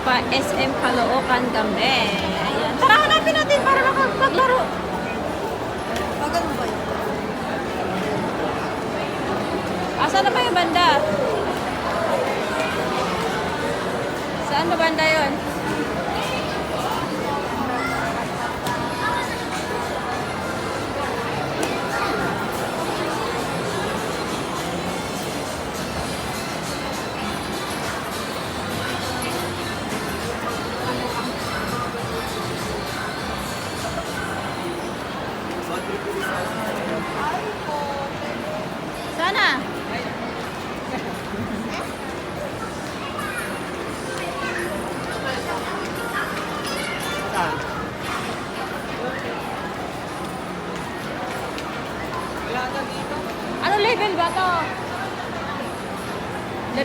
pa SM Caloocan kami. Ayan. Tara, hanapin natin para maka- maglaro. Pag ano ba yun? Asan na ba yung banda? Saan ba banda yon?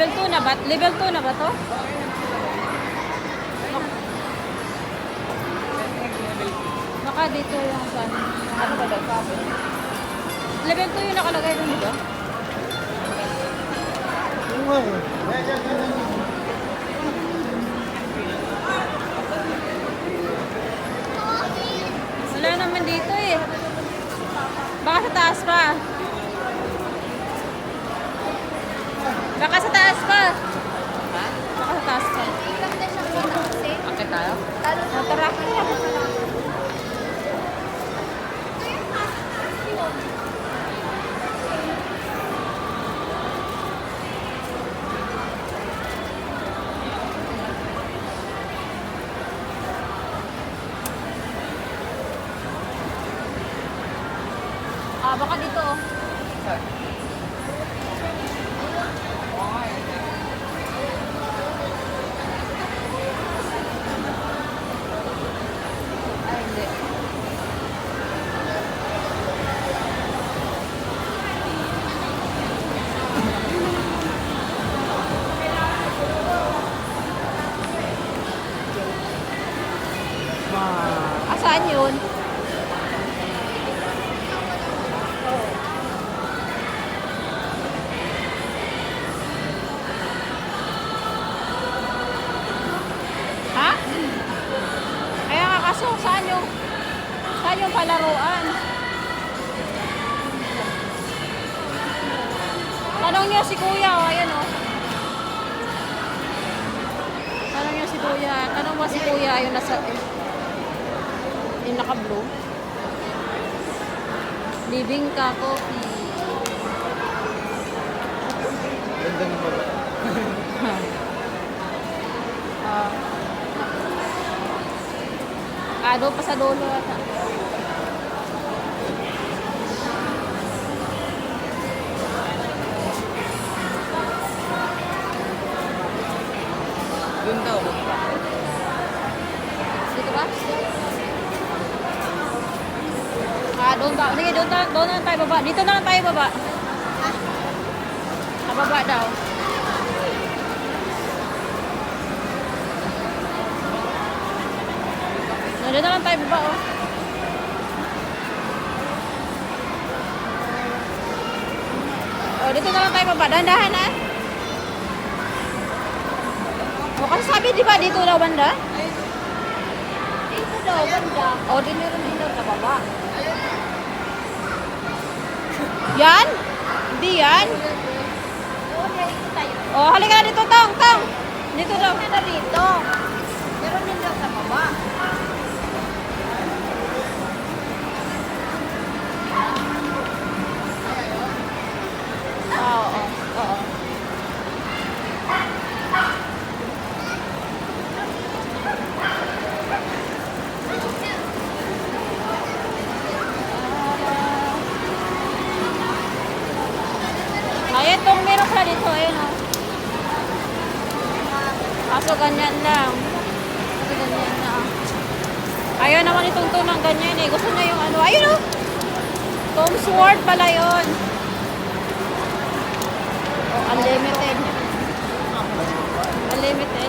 Level 2 na ba? Level 2 na ba to? Baka dito yung pan. Ano ba daw? Level 2 yung nakalagay dun, di ba? Wala naman dito eh. Baka sa taas pa. Baka sa taas pa. Ha? Baka sa taas pa. Akit tayo? Oh, tara. Mo si kuya, yung nasa, yung naka-blue. Living ka coffee. Ganda ng baba. Ah. Ah, doon pa sa dulo ata. Doon daw. Dito ba? Ah, doon ba? Sige, doon, ta- doon na lang tayo baba. Dito na lang tayo baba. Ah, baba daw. Doon na lang tayo baba, oh. Oh, dito na lang tayo baba. Dahan-dahan, ah. O, kasi sabi, di ba, dito daw banda? Dito daw, banda. O, di meron din daw sa baba. Yan? Hindi yan? O, halika na dito, Tong, Tong. Dito na dito. Pa dito, ayun o. Kaso ganyan lang. Kaso ganyan na. Ayaw naman itong tunang ganyan eh. Gusto niya yung ano. Ayun o. Tom Sword pala yun. Oh, unlimited. Unlimited.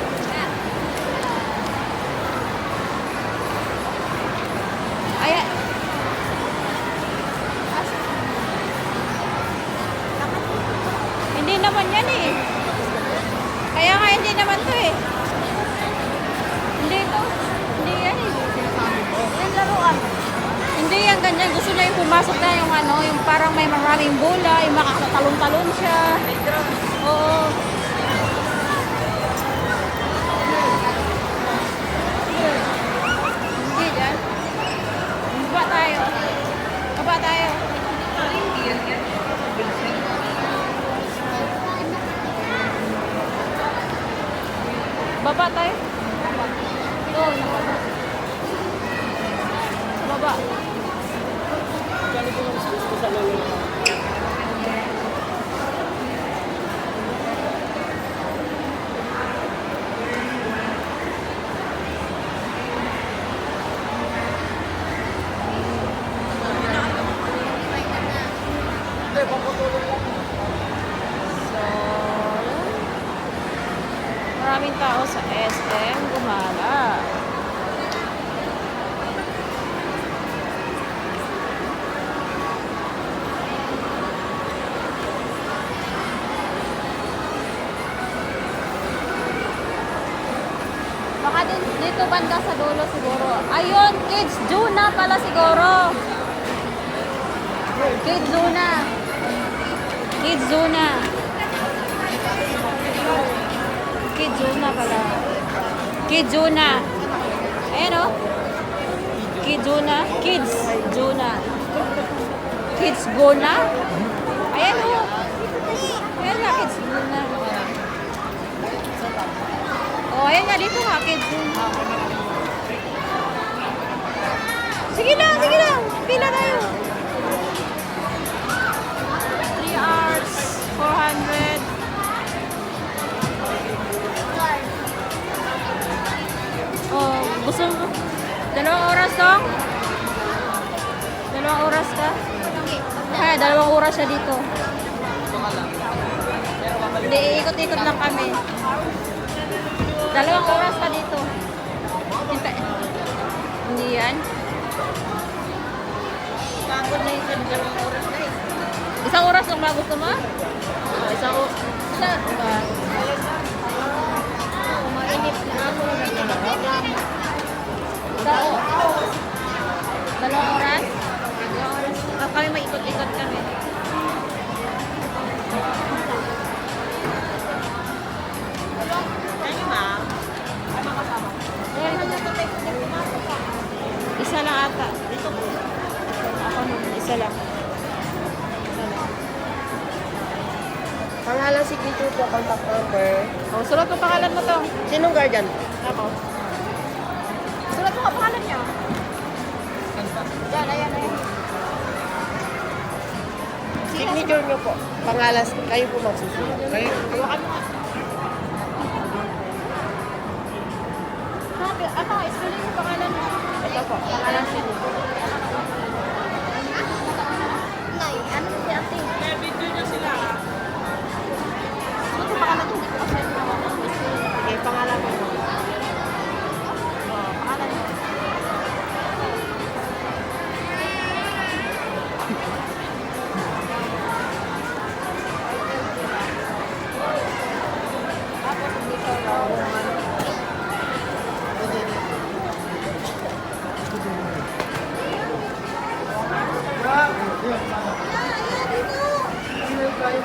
Dito banda sa dulo siguro. Ayun, kids Juna pala siguro. Kids Juna. Kids Zona. Kids Zona pala. Kids Zona. Ayan o. Kids Zona. Kids Zona. Kids Gona. Ayan o. Ayan nga, Kids Gona. Oh, ayan nga, dito nga, Kids. Sige lang, sige lang. Pila tayo. 3 hours, 400. Oh, gusto mo? Dalawang oras dong? Dalawang oras ka? Kaya dalawang oras siya dito. Hindi, ikot-ikot lang kami. Dalawang oras ka dito. Hintay. Hindi yan. Pagod na yung dalawang oras na eh. Isang oras lang ba gusto mo? Oh, isang oras. Isa, diba? Mainit na ako. Isang oras. Dalawang oras? Dalawang oras. Ah, kami maikot-ikot kami. Sinong guardian? Ako. Sulat mo nga pangalan niya. Yan, ayan, ayan. Signature niyo po. Pangalan, kayo po magsusunod. Kayo, Hawakan mo nga. Ano, spelling mo pangalan mo. Ito po, pangalan siya.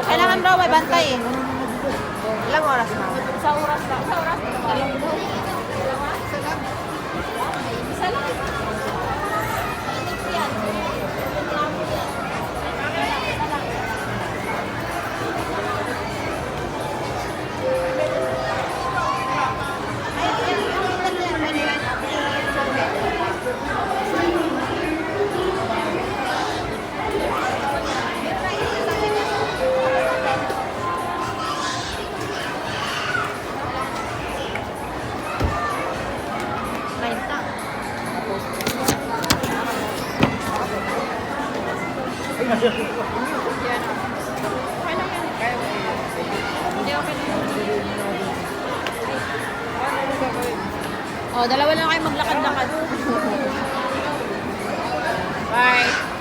Kailangan na na daw may bantay eh. Ilang oras ma'am? Sa oras ba? Sa oras? Dalawa. Oh, dalawa lang kayo maglakad-lakad. Bye.